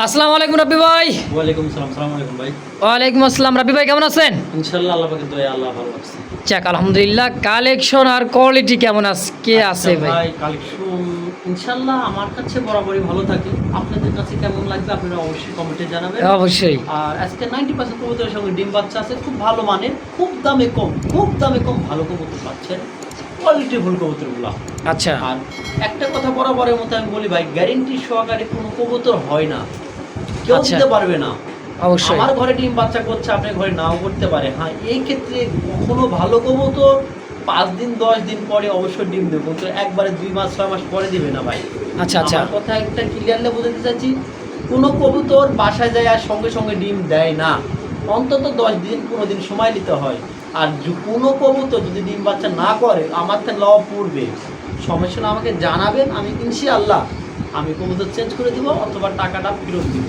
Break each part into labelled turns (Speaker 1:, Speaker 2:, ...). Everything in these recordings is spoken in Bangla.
Speaker 1: আসসালামু আলাইকুম রাব্বি ভাই।
Speaker 2: ওয়ালাইকুম সালাম সালাম আলাইকুম ভাই।
Speaker 1: ওয়ালাইকুম আসসালাম রাব্বি ভাই কেমন আছেন?
Speaker 2: ইনশাল্লাহ আল্লাহ পাকের দয়া আল্লাহ ভালো আছে
Speaker 1: যাক আলহামদুলিল্লাহ কালেকশন আর কোয়ালিটি কেমন আজকে আছে
Speaker 2: আচ্ছা
Speaker 1: ভাই
Speaker 2: কালেকশন ইনশাল্লাহ আমার কাছে বরাবরই ভালো থাকে। আপনাদের কাছে কেমন লাগবে আপনারা অবশ্যই কমেন্টে জানাবেন।
Speaker 1: অবশ্যই।
Speaker 2: আর আজকে নাইনটি পার্সেন্ট কবুতরের সঙ্গে ডিম বাচ্চা আছে খুব ভালো মানের খুব দামে কম খুব দামে কম ভালো কবুতর পাচ্ছেন। কোয়ালিটি ফুল কবুতরগুলো।
Speaker 1: আচ্ছা।
Speaker 2: আর একটা কথা বরাবরের মতো আমি বলি ভাই গ্যারেন্টি সহকারে কোনো কবুতর হয় না। কেউ
Speaker 1: আচ্ছা।
Speaker 2: দিতে পারবে না।
Speaker 1: অবশ্যই।
Speaker 2: আমার ঘরে ডিম বাচ্চা করছে ঘরে নাও করতে পারে। হ্যাঁ এই ক্ষেত্রে কখনো ভালো কবুতর পাঁচ দিন দশ দিন পরে অবশ্যই ডিম দেবে। কিন্তু একবারে দুই মাস ছয় মাস পরে দিবে না ভাই।
Speaker 1: আচ্ছা আচ্ছা।
Speaker 2: কথা একটা ক্লিয়ারলি বোঝাতে চাচ্ছি কোনো কবুতর বাসায় যায় আর সঙ্গে সঙ্গে ডিম দেয় না। অন্তত দশ দিন পনেরো দিন সময় নিতে হয়। আর কোনো কবুতর যদি ডিম বাচ্চা না করে আমার তো ল পড়বে। সমস্যা আমাকে জানাবেন আমি ইনশাআল্লাহ আমি কবুতর চেঞ্জ করে দিব অথবা টাকাটা ফেরত দিব।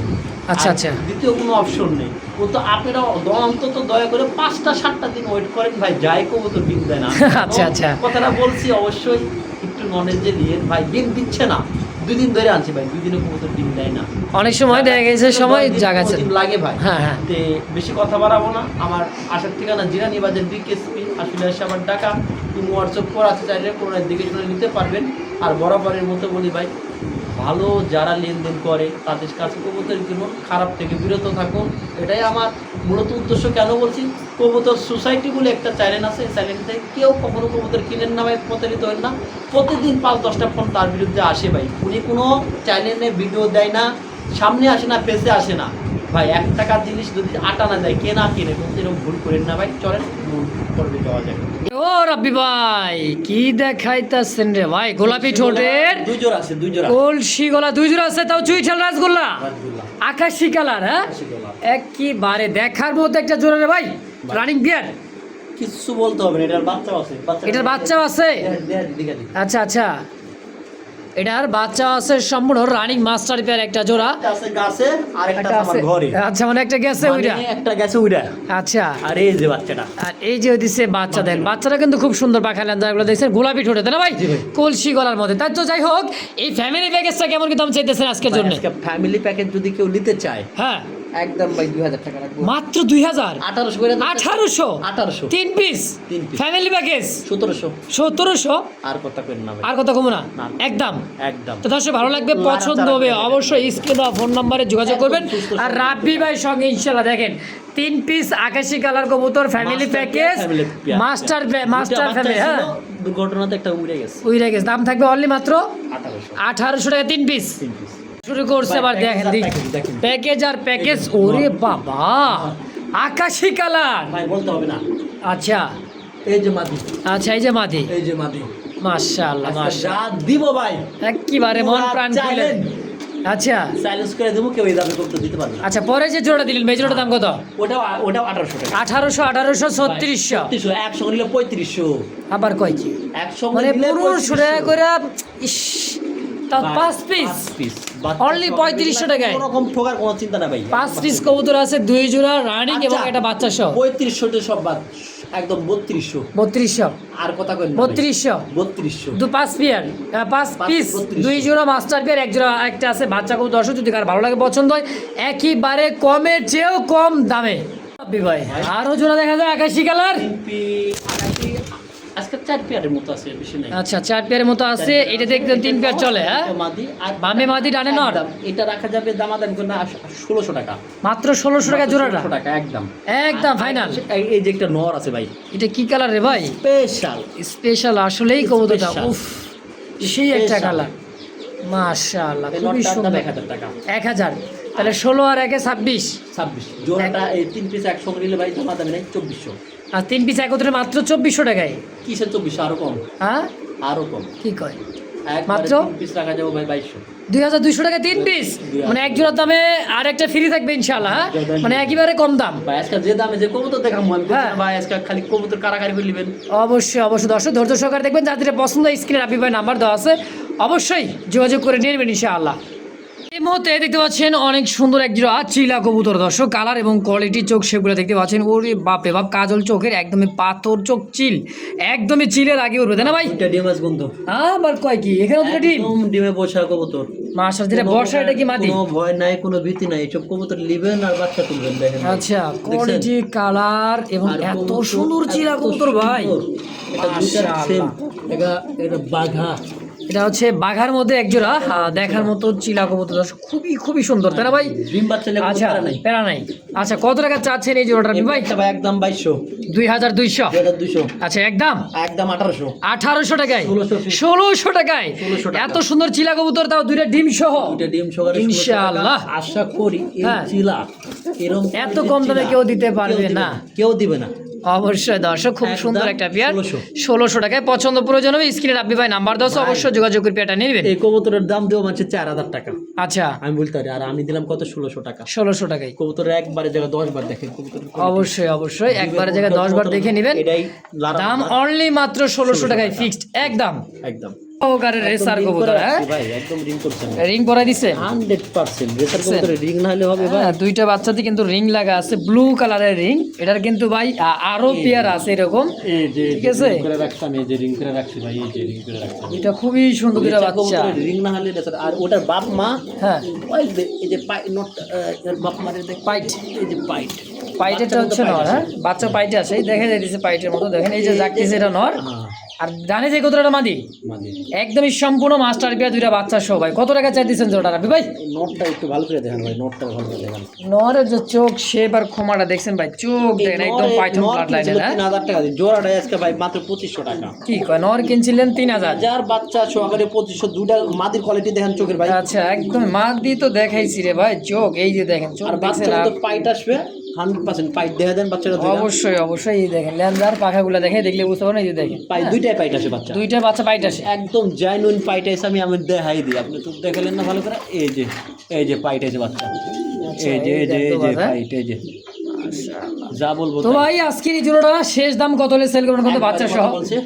Speaker 1: আচ্ছা, আচ্ছা।
Speaker 2: দ্বিতীয় কোনো অপশন নেই। কিন্তু আপনারা দ- অন্তত দয়া করে পাঁচটা সাতটা দিন ওয়েট করেন ভাই যাই কবুতর ডিম দেয় না।
Speaker 1: আচ্ছা, আচ্ছা।
Speaker 2: কথাটা বলছি অবশ্যই একটু নলেজে নিয়ে ভাই ডিম দিচ্ছে না। দুই দিন ধরে আনছি ভাই দুই দিনে কবুতর ডিম দেয় না।
Speaker 1: অনেক সময় দেখা গেছে সময়
Speaker 2: দিন লাগে ভাই।
Speaker 1: হ্যাঁ হ্যাঁ।
Speaker 2: তে বেশি কথা বাড়াবো না। আমার আসার ঠিকানা জিরানি বাজার বিকেএসপি আসলে আসে আমার ডাকা। তুমি হোয়াটসঅ্যাপ করা আছে চাইলে কোনো দিকে শুনে নিতে পারবেন। আর বরাবরের মতো বলি ভাই ভালো যারা লেনদেন করে, তাদের কাছে কবুতর কিনুন খারাপ থেকে বিরত থাকুন। এটাই আমার মূলত উদ্দেশ্য। কেন বলছি? কবুতর সোসাইটি বলে একটা চ্যানেল আছে। চ্যানেল থেকে কেউ কখনো কবুতর কিনেন না ভাই, প্রতারিত হন না। প্রতিদিন পাঁচ, দশটা ফোন তার বিরুদ্ধে আসে ভাই। উনি কোনো চ্যানেলে ভিডিও দেয় না, সামনে আসে না পেছে আসে না। ভাই এক টাকার জিনিস যদি আটা না যায় কে না কিনে? কিন্তু এরকম ভুল করেন না ভাই চলেন পর্বে যাওয়া
Speaker 1: ও রাব্বি ভাই কি দেখাইতাছেন রে ভাই? গোলাপি ঠোঁটের?
Speaker 2: দুই জোড়া আছে দুই জোড়া।
Speaker 1: কলসি গলা দুই জোড়া আছে তাও চুইঠাল রাসগোল্লা?
Speaker 2: রাসগোল্লা,
Speaker 1: আকাশি কালার হ্যাঁ। একেবারে দেখার মতো একটা জোড়া রে ভাই রানিং বিয়ার
Speaker 2: কিচ্ছু বলতে হবে না এটার বাচ্চাও আছে
Speaker 1: এটার বাচ্চাও আছে? আচ্ছা আচ্ছা। এটার বাচ্চা আছে সম্পূর্ণ রানিং মাস্টার পেয়ার একটা জোড়া।
Speaker 2: আছে গাছে আর একটা আছে ঘরে।
Speaker 1: আচ্ছা মানে একটা গেছে ওইটা
Speaker 2: মানে একটা গেছে উইরা।
Speaker 1: আচ্ছা।
Speaker 2: আর এই যে বাচ্চাটা।
Speaker 1: আর এই যে দিছে বাচ্চা দেন। বাচ্চাটা। কিন্তু খুব সুন্দর পাখা লেন যাগুলো দেখছেন? গোলাপি ঠোঁটে না ভাই?
Speaker 2: ভাই।
Speaker 1: কলসি গলার মধ্যে। তার তো যাই হোক এই ফ্যামিলি প্যাকেজটা কেমন কি দাম চাইতেছেন আজকের জন্য?
Speaker 2: ফ্যামিলি প্যাকেজ যদি কেউ নিতে চায়
Speaker 1: হ্যাঁ।
Speaker 2: একদম ভাই দুই হাজার টাকা রাখব।
Speaker 1: মাত্র দুই হাজার?
Speaker 2: আঠারোশো করে
Speaker 1: আঠারোশো?
Speaker 2: আঠারোশো।
Speaker 1: তিন পিস
Speaker 2: তিন piece।
Speaker 1: ফ্যামিলি প্যাকেজ
Speaker 2: সতেরোশো।
Speaker 1: সতেরোশো?
Speaker 2: আর কথা করেন না
Speaker 1: আর কথা কমো না। একদম।
Speaker 2: একদম।
Speaker 1: তো দর্শক ভালো লাগবে পছন্দ হবে অবশ্যই স্ক্রিন ফোন নাম্বারে যোগাযোগ করবেন। আর। রাব্বি ভাই সঙ্গে ইনশাল্লাহ দেখেন তিন পিস আকাশি কালার কবুতর family package master master family হ্যাঁ।
Speaker 2: দুর্ঘটনাতে একটা উড়ে গেছে।
Speaker 1: ওই রেখে দাম থাকবে অনলি মাত্র
Speaker 2: আঠারোশো।
Speaker 1: আঠারোশো টাকা তিন পিস
Speaker 2: তিন পিস
Speaker 1: শুরু করছে আবার দেখেন। প্যাকেজ আর প্যাকেজ ওরে বাবা। আকাশি কালার।
Speaker 2: ভাই বলতে হবে না।
Speaker 1: আচ্ছা।
Speaker 2: এই যে মাদি।
Speaker 1: আচ্ছা এই যে মাদি।
Speaker 2: এই যে মাদি।
Speaker 1: মাশাআল্লাহ মাশাআল্লাহ।
Speaker 2: দিব ভাই।
Speaker 1: একেবারে মন প্রাণ খুলে আচ্ছা।
Speaker 2: সাইলেন্স করে দেবো কেউ এই দামে করতে দিতে পারবে
Speaker 1: আচ্ছা পরে যে জোড়া দিলেন এই জোড়ার দাম কত?
Speaker 2: ওটাও ওটাও আঠারোশো টাকা।
Speaker 1: আঠারোশো আঠারোশো ছত্রিশশো।
Speaker 2: একশো নিলে পঁয়ত্রিশশো।
Speaker 1: আবার কয় কি?
Speaker 2: একশো
Speaker 1: মানে পনেরোশো টাকা করে ইস পাঁচ পিস Only 3500 টাকায়।
Speaker 2: রকম ঠোকার কোনো চিন্তা না ভাই।
Speaker 1: পাঁচ পিস কবুতর আছে দুই জোড়া রানিং এবং
Speaker 2: আচ্ছা।
Speaker 1: একটা বাচ্চা সহ
Speaker 2: পঁয়ত্রিশশো সব একদম বত্রিশশো।
Speaker 1: বত্রিশশো।
Speaker 2: আর কথা কই
Speaker 1: বত্রিশশো।
Speaker 2: বত্রিশশো।
Speaker 1: দু পাঁচ পিয়ার। পাঁচ
Speaker 2: পাঁচ
Speaker 1: পিস দুই জোড়া মাস্টার পিয়ার এক জোড়া একটা আছে বাচ্চা কবুতর। দর্শক যদি কার ভালো লাগে পছন্দ হয় একইবারে কমের চেয়েও কম দামে। ভাই আরও জোড়া দেখা যায় আকাশি কালার।
Speaker 2: আজকে চার পেয়ারের মতো আছে বেশি নাই।
Speaker 1: আচ্ছা চার পেয়ারের মতো আছে এটা দেখতেন তিন পেয়ার চলে হ্যাঁ?
Speaker 2: মাদি আর
Speaker 1: বামে মাদি, ডানে।
Speaker 2: একদম। এটা রাখা যাবে দামাদামি করে না ষোলোশো টাকা।
Speaker 1: মাত্র ষোলোশো টাকা জোড়াটা?
Speaker 2: টাকা একদম।
Speaker 1: একদম ফাইনাল
Speaker 2: এই- যে একটা নর আছে ভাই
Speaker 1: এটা কি কালার রে ভাই?
Speaker 2: স্পেশাল
Speaker 1: স্পেশাল আসলেই কবুতরটা উফ সেই একটা কালার মাশাআল্লাহ খুবই সুন্দর।
Speaker 2: এক হাজার টাকা।
Speaker 1: এক হাজার। তাহলে ষোলো আর একে ছাব্বিশ।
Speaker 2: ছাব্বিশ। জোড়াটা এই তিন পিস একসঙ্গে নিলে ভাই দামাদামি নেই চব্বিশশো।
Speaker 1: আর তিন পিস একত্রে মাত্র চব্বিশশো টাকায়।
Speaker 2: কিসের চব্বিশশো? আরও কম।
Speaker 1: হ্যাঁ?
Speaker 2: আরও কম।
Speaker 1: কি কয়? মাত্র?
Speaker 2: পিস রাখা যাবে ভাই বাইশশো।
Speaker 1: দুই হাজার দুইশো টাকা তিন পিস? মানে এক জোড়ার দামে আর একটা ফ্রি থাকবে ইনশাল্লাহ হ্যাঁ? মানে একেবারে কম দাম।
Speaker 2: ভাই আজকে যে দামে যে কবুতর দেখাম
Speaker 1: হ্যাঁ।
Speaker 2: ভাই আজকে খালি কবুতর কারাকারি করে নেবেন।
Speaker 1: অবশ্যই অবশ্যই। দর্শক ধৈর্য সহকারে দেখবেন যাদের পছন্দ স্ক্রিনে আপনি ভাই নাম্বার দেওয়া আছে। অবশ্যই যোগাযোগ করে নিয়ে নেবেন ইনশাআল্লাহ। মুহূর্তে দেখতে পাচ্ছেন অনেক সুন্দর এক জোড়া চিলা কবুতর। দর্শক কালার এবং কোয়ালিটি চোখ সেগুলো দেখতে পাচ্ছেন। ওরে বাপরে বাপ কাজল চোখের একদমই পাথর চোখ চিল। একদমই চিলের আগে উঠবে তাই না ভাই?
Speaker 2: এটা ডিম আছে বন্ধু।
Speaker 1: আবার কয় কি? এখানে দুটো ডিম?
Speaker 2: ডিমে বসা কবুতর।
Speaker 1: মাসার যেটা বর্ষা এটা কি মাটি?
Speaker 2: কোনো ভয় নাই কোনো ভীতি নাই। এসব কবুতর লিবেন আর বাচ্চা তুলবেন দেখেন
Speaker 1: আচ্ছা কোয়ালিটি কালার এবং এত সুন্দর চিলা কবুতর ভাই।
Speaker 2: এটা সেম এটা এটা বাঘা।
Speaker 1: এটা হচ্ছে বাঘার মধ্যে এক জোড়া দেখার মতো চিলা কবুতর। খুবই খুবই সুন্দর। তাই না ভাই?
Speaker 2: ডিম বাচ্চা
Speaker 1: আচ্ছা প্যারা নাই। আচ্ছা কত টাকা চাচ্ছেন এই জোড়াটা ভাই?
Speaker 2: একদম বাইশশো।
Speaker 1: দুই হাজার দুইশো? আচ্ছা একদম?
Speaker 2: একদম আঠারোশো।
Speaker 1: আঠারোশো টাকায়? ষোলোশো টাকায়? এত সুন্দর চিলা কবুতর তাও দুইটা ডিম সহ।
Speaker 2: ডিম
Speaker 1: ইনশাআল্লাহ।
Speaker 2: আশা করি
Speaker 1: হ্যাঁ।
Speaker 2: চিলা এরকম
Speaker 1: এত কম দামে কেউ দিতে পারবে না।
Speaker 2: কেউ দিবে না।
Speaker 1: অবশ্যই দর্শক খুব সুন্দর একটা পেয়ার ষোলোশো। টাকায় পছন্দ প্রয়োজন হবে স্ক্রিনে আপনি ভাই নাম্বার দশ অবশ্যই যোগাযোগ করে পেয়ারটা নেবেন।
Speaker 2: এই কবুতরের দাম দেওয়া হচ্ছে চার হাজার টাকা।
Speaker 1: আচ্ছা।
Speaker 2: আমি বলতে পারি আর আমি দিলাম কত? ষোলোশো টাকা।
Speaker 1: ষোলোশো টাকায়।
Speaker 2: কবুতরের একবারে জায়গায় দশ বার দেখেন
Speaker 1: অবশ্যই অবশ্যই। একবারে জায়গায় দশ বার দেখে নেবেন। দাম অনলি মাত্র ষোলোশো টাকায় ফিক্সড একদম।
Speaker 2: একদম।
Speaker 1: সহকারে রেসার কবুতর হ্যাঁ?
Speaker 2: ভাই একদম রিং করছেন
Speaker 1: রিং পরাই দিছে?
Speaker 2: হান্ড্রেড পার্সেন্ট রেসার কবুতরের রিং না হলে হবে ভাই।
Speaker 1: হ্যাঁ দুইটা বাচ্চাতে কিন্তু রিং লাগা আছে ব্লু কালারের রিং এটার কিন্তু ভাই আরও পেয়ার আছে এরকম।
Speaker 2: এই যে
Speaker 1: ঠিক আছে?
Speaker 2: করে রাখতাম এই যে রিং করে রাখছি ভাই এই যে রিং করে রাখতাম।
Speaker 1: এটা খুবই সুন্দর বাচ্চা।
Speaker 2: রিং না হলে রেসার আর ওটার বাপ মা
Speaker 1: হ্যাঁ।
Speaker 2: ওই এই যে পাই নট বাপ মারে দেখ
Speaker 1: পাইট।
Speaker 2: এই যে পাইট।
Speaker 1: পাইটেরটা হচ্ছে নর হ্যাঁ? বাচ্চা পাইটে আছে দেখা যাইতেছে পাইটের মতো দেখেন এই যে জাগতেছে এটা নর।
Speaker 2: হ্যাঁ।
Speaker 1: আর জানে যে কতটা মাদি?
Speaker 2: মানে
Speaker 1: একদমই সম্পূর্ণ মাস্টার পেয়ার দুইটা বাচ্চা সহ ভাই। কত টাকা চাই দিচ্ছেন জোড়া রাখবি ভাই?
Speaker 2: নোটটা একটু ভালো করে দেখেন ভাই নোটটা ভালো করে দেখেন।
Speaker 1: নরের যে চোখ শেপ আর খোমাটা দেখছেন ভাই। চোখ দেখেন একদম পাইথন লাইনের হ্যাঁ
Speaker 2: তিন হাজার টাকা দিয়ে। জোড়াটা আজকে ভাই মাত্র পঁচিশশো টাকা।
Speaker 1: কি কয় নর কিনছিলেন তিন হাজার?
Speaker 2: হাজার বাচ্চা সহকারে পঁচিশশো দুটা মাদির কোয়ালিটি দেখেন চোখের ভাই।
Speaker 1: আচ্ছা একদম মাদি তো দেখাইছি রে ভাই চোখ এই যে দেখেন চোখ
Speaker 2: আর
Speaker 1: আর-
Speaker 2: তো পাইট আসবে। হান্ড্রেড পার্সেন্ট পাইট দেখা দেন বাচ্চারা
Speaker 1: অবশ্যই অবশ্যই এই দেখেন ল্যান্ডার পাখাগুলো দেখে দেখলে বুঝতে পারেন এই যে দেখেন
Speaker 2: পাইট দুইটাই পাইট আসে বাচ্চা।
Speaker 1: দুইটা বাচ্চা পাইট আসে।
Speaker 2: একদম জেনুইন পাইট আছে আমি আমি দেখাই দিই। আপনি তো দেখালেন না ভালো করে? এই যে এই যে পাইট বাচ্চা। এই যে এই যে এই যে পাইট এই যে। যা বলব
Speaker 1: তো ভাই আজকের এই জোড়াটা শেষ দাম কত হলে সেল করবেন কত বাচ্চা সহ?
Speaker 2: বলছে।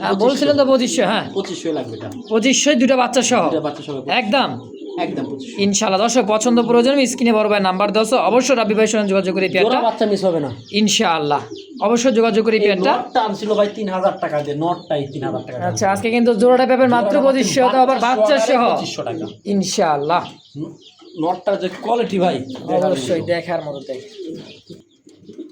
Speaker 1: হ্যাঁ, বলছিলেন তো পঁচিশশো। হ্যাঁ।
Speaker 2: পঁচিশশো লাগবে এটা।
Speaker 1: পঁচিশশো দুটা বাচ্চা সহ?
Speaker 2: বাচ্চা সহ।
Speaker 1: একদম।
Speaker 2: একদম
Speaker 1: ইনশাল্লাহ দর্শক পছন্দ প্রয়োজন স্ক্রিনে বড় ভাই নাম্বার দশ অবশ্যই রাবি ভাই সঙ্গে যোগাযোগ করে পেয়ারটা।
Speaker 2: বাচ্চা মিস হবে না।
Speaker 1: ইনশাআল্লাহ অবশ্যই যোগাযোগ করে পেয়ারটা।
Speaker 2: ভাই টাকা দিয়ে নটটাই তিন হাজার টাকা
Speaker 1: আচ্ছা আজকে কিন্তু জোড়াটা পাবেন মাত্র পঁচিশশো তো আবার বাচ্চা সহ
Speaker 2: টাকা।
Speaker 1: ইনশাআল্লাহ।
Speaker 2: নটটার যে কোয়ালিটি ভাই
Speaker 1: অবশ্যই দেখার মতো দেখ।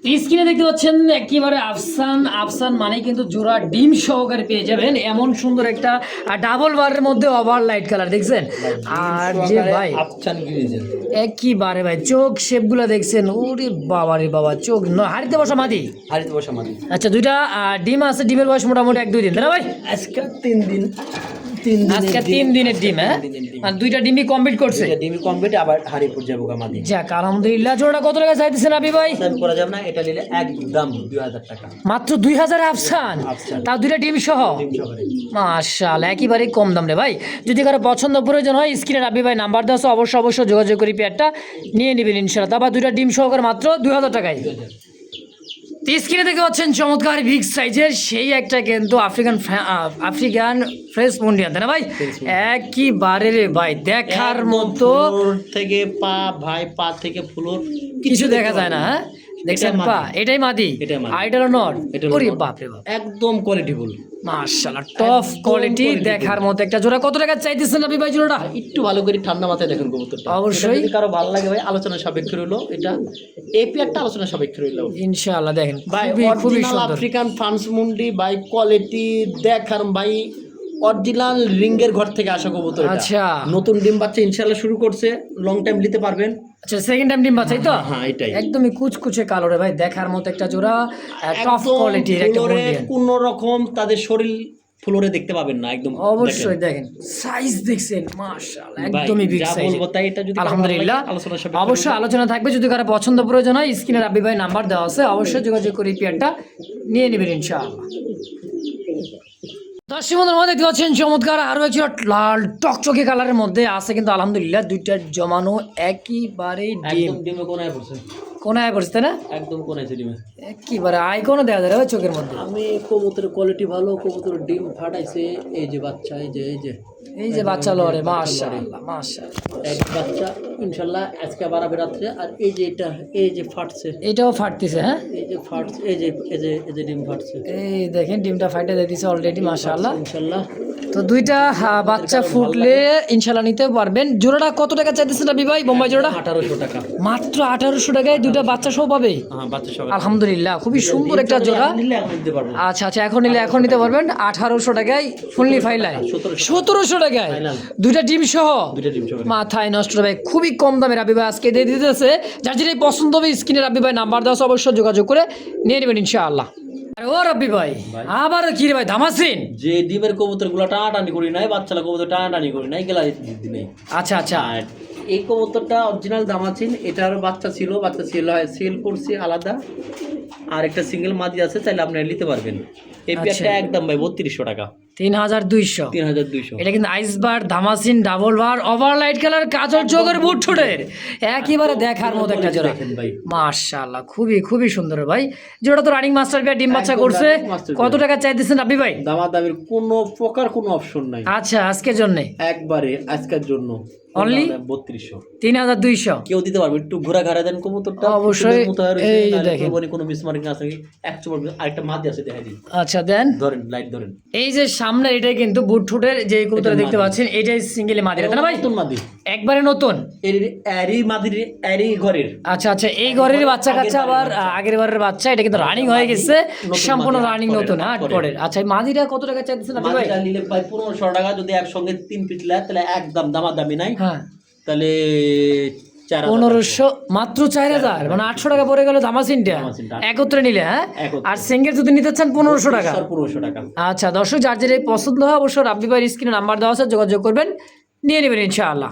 Speaker 1: স্ক্রিনে দেখতে পাচ্ছেন একেবারে আফসান। আফসান মানে কিন্তু জোড়া ডিম সহকারে পেয়ে যাবেন। এমন সুন্দর একটা ডাবল বারের মধ্যে ওভার লাইট কালার দেখছেন? আর যে ভাই একইবারে ভাই চোখ শেপগুলো দেখছেন? ওরে বাবা রে বাবা চোখ ন- হাড়িতে বসা মাদি
Speaker 2: হারিতে বসা মাদি
Speaker 1: আচ্ছা দুইটা ডিম আছে ডিমের বয়স মোটামুটি এক দুই দিন তাই না ভাই?
Speaker 2: আজকে তিন দিন। তিন
Speaker 1: আজকে তিন দিনের ডিম হ্যাঁ? আর দুইটা ডিমই কমপ্লিট করছে।
Speaker 2: ডিমি কমপ্লিট আবার হারিপুর যাব গা মাদি
Speaker 1: যাক আলহামদুলিল্লাহ জোড়া কত টাকা চাইতেছেন আপনি ভাই?
Speaker 2: দাম করা যাবে না এটা নিলে একদম দুই হাজার টাকা।
Speaker 1: মাত্র দুই হাজার আফসান। তাও দুইটা ডিম সহ? মাশাল একেবারেই কম দাম রে ভাই। যদি কারও পছন্দ প্রয়োজন হয় স্ক্রিনে রাবি ভাই নাম্বার দেওয়া অবশ্যই অবশ্যই যোগাযোগ করি পেয়ারটা নিয়ে নেবেন ইনশাল্লাহ তারপর দুইটা ডিম সহকারে মাত্র দুই হাজার টাকায়। স্ক্রিনে দেখে পাচ্ছেন চমৎকার বিগ সাইজের সেই একটা কিন্তু আফ্রিকান আফ্রিকান ফ্রেশ মন্ডিয়ান তাই না ভাই? একইবারে রে ভাই দেখার মতো
Speaker 2: থেকে পা ভাই পা থেকে ফুলোর
Speaker 1: কিছু দেখা যায় না হ্যাঁ? দেখছেন পা এটাই মাদি। আর এটা নট
Speaker 2: এটা
Speaker 1: বাপ।
Speaker 2: একদম কোয়ালিটিফুল
Speaker 1: মাশাআল্লাহ টপ কোয়ালিটি দেখার মতো একটা জোড়া। কত টাকা চাইতেছেন আপনি ভাই জোড়াটা?
Speaker 2: একটু ভালো করে ঠান্ডা মাথায় দেখেন কবুতরটা।
Speaker 1: অবশ্যই।
Speaker 2: যদি কারও ভালো লাগে ভাই আলোচনা সাপেক্ষ রইল। এটা এই পেয়ারটা আলোচনা সাপেক্ষ রইল।
Speaker 1: ইনশাআল্লাহ দেখেন
Speaker 2: ভাই অরিজিনাল
Speaker 1: সুন্দর।
Speaker 2: আফ্রিকান ফান্স মুন্ডি ভাই কোয়ালিটি দেখার ভাই অরিজিনাল রিঙ্গের ঘর থেকে আসা কবুতর।
Speaker 1: আচ্ছা।
Speaker 2: নতুন ডিম বাচ্চা ইনশাল্লাহ শুরু করছে লং টাইম নিতে পারবেন।
Speaker 1: আচ্ছা সেকেন্ড টাইম ডিম বাচ্চাই তো?
Speaker 2: হ্যাঁ এটাই।
Speaker 1: একদমই কুচকুচে কালো রে ভাই দেখার মতো একটা জোড়া টপ কোয়ালিটির একটা
Speaker 2: কোন রকম তাদের শরীর ফ্লোরে দেখতে পাবেন না একদম
Speaker 1: অবশ্যই দেখেন সাইজ দেখছেন মাশাআল্লাহ একদমই বিগ সাইজ
Speaker 2: বলব তাই এটা যদি
Speaker 1: আলহামদুলিল্লাহ।
Speaker 2: আলোচনা সাপেক্ষে
Speaker 1: অবশ্যই আলোচনা থাকবে যদি কারও পছন্দ প্রয়োজন হয় স্ক্রিনে রাব্বি ভাই নাম্বার দেওয়া আছে অবশ্যই যোগাযোগ করে পেয়ারটা নিয়ে নেবেন ইনশাআল্লাহ। দর্শক বন্ধুর মধ্যে দেখতে পাচ্ছেন চমৎকার আরও একটি লাল টকচকে কালারের মধ্যে আছে, কিন্তু আলহামদুলিল্লাহ দুইটা জমানো একইবারে ডিম।
Speaker 2: ডিমে কোনায় পড়ছে।
Speaker 1: কোনায় তাই না?
Speaker 2: একদম কোনায়
Speaker 1: আইকনও দেওয়া চোখের মধ্যে।
Speaker 2: আমি কবুতরের কোয়ালিটি ভালো কবুতরের ডিম ফাটাইছে এই যে বাচ্চা এই যে এই যে।
Speaker 1: এই যে বাচ্চা লড়ে মাশাআল্লাহ মাশাআল্লাহ।
Speaker 2: এক বাচ্চা ইনশাল্লাহ আজকে বাড়াবে রাত্রে। আর এই যে এটা এই যে ফাটছে।
Speaker 1: এটাও ফাটতেছে হ্যাঁ?
Speaker 2: এই যে ফাটছে এই যে এই যে এই যে ডিম ফাটছে।
Speaker 1: এই দেখেন ডিমটা ফাইটে দিতেছে অলরেডি মাশাআল্লাহ।
Speaker 2: ইনশাল্লাহ
Speaker 1: তো দুইটা বাচ্চা ফুটলে ইনশাল্লাহ নিতে পারবেন। জোড়াটা কত টাকা চাইতেছেন রবি ভাই বোম্বাই জোড়া
Speaker 2: আঠারোশো টাকা।
Speaker 1: মাত্র আঠারোশো টাকায় দুইটা বাচ্চা সহ পাবে?
Speaker 2: হ্যাঁ বাচ্চা সবাই
Speaker 1: আলহামদুলিল্লাহ খুবই সুন্দর একটা জোড়া। আচ্ছা আচ্ছা এখন নিলে এখন নিতে পারবেন। আঠারোশো টাকায় ফুললি ফাইলাই সতেরোশো। টাকায়। দুইটা ডিম সহ। মাথায় নষ্ট হবে। খুবই কম দামে রাবি ভাই আজকে দিয়ে দিতেছে। যার যেটাই পছন্দ হবে স্ক্রিনে রাবি ভাই নাম্বার দেওয়া অবশ্যই যোগাযোগ করে নিয়ে নেবেন ইনশাআল্লাহ। আরে ও রাব্বি ভাই আবার কি রে ভাই ধামাসিন?
Speaker 2: যে ডিমের কবুতরগুলো টানাটানি করি নাই বাচ্চালা কবুতর টানাটানি করি নাই গেলা
Speaker 1: আচ্ছা আচ্ছা।
Speaker 2: এই কবুতরটা অরিজিনাল দামাচিন এটারও বাচ্চা ছিল বাচ্চা ছিল, সেল করছি, আলাদা। আর একটা সিঙ্গেল মাদি আছে তাহলে আপনারা নিতে পারবেন। এই
Speaker 1: আচ্ছা।
Speaker 2: পেয়ারটা একদম ভাই বত্রিশশো টাকা।
Speaker 1: তিন হাজার দুইশো।
Speaker 2: তিন হাজার দুইশো।
Speaker 1: এটা কিন্তু আইসবার ধামাসিন double bar over light colour কাজল চোখের বুট ঠোঁটের একেবারে দেখার মতো একটা জোড়া। মার্শাল্লাহ খুবই খুবই সুন্দর ভাই। জোড়া তো রানিং মাস্টার বিয়া ডিম বাচ্চা করছে। কত। টাকা আপনি ভাই?
Speaker 2: দামা দামের কোনো প্রকার কোনো অপশন নাই।
Speaker 1: আচ্ছা আজকের জন্য?
Speaker 2: একবারে আজকের জন্য? বত্রিশশো।
Speaker 1: তিন হাজার দুইশো।
Speaker 2: কেউ দিতে পারবে একটু ঘোরা ঘাড়া দেন কবুতরটা
Speaker 1: অবশ্যই।
Speaker 2: ফুলের মতো আর
Speaker 1: এই দেখেন।
Speaker 2: কোনো মিসমার্কিং আছে এক চুমার আরেকটা মাদি আছে দেখাই দিন।
Speaker 1: আচ্ছা দেন।
Speaker 2: ধরেন লাইট ধরেন।
Speaker 1: এই যে সামনে এটাই কিন্তু বুট ঠোঁটের যে কবুতর দেখতে পাচ্ছেন এটাই সিঙ্গেল মাদিরা তাই না ভাই?
Speaker 2: নতুন মাদি।
Speaker 1: একবারে নতুন?
Speaker 2: এর মাদির এরই ঘরের।
Speaker 1: আচ্ছা আচ্ছা এই ঘরের বাচ্চা কাচ্চা আবার আগের বারের বাচ্চা এটা কিন্তু রানিং হয়ে গেছে সম্পূর্ণ রানিং নতুন হ্যাঁ
Speaker 2: পরের।
Speaker 1: আচ্ছা এই মাদিরা কত টাকা চাইতেছেন আপনি ভাই?
Speaker 2: নিলে ভাই পনেরোশো টাকা যদি একসঙ্গে তিন পিস নেয় তাহলে একদম দামা দামি নাই।
Speaker 1: হ্যাঁ।
Speaker 2: তাহলে
Speaker 1: পনেরোশো মাত্র চার হাজার? মানে আটশো টাকা পড়ে গেল জামাসিনটা। একত্রে নিলে হ্যাঁ? আর সিঙ্গেল যদি নিতে চান পনেরোশো টাকা।
Speaker 2: পনেরোশো টাকা।
Speaker 1: আচ্ছা দর্শক যার যেটা পছন্দ হয় অবশ্যই রাব্বি ভাইয়ের স্ক্রিনে নাম্বার দেওয়া আছে যোগাযোগ করবেন নিয়ে নেবেন ইনশাআল্লাহ।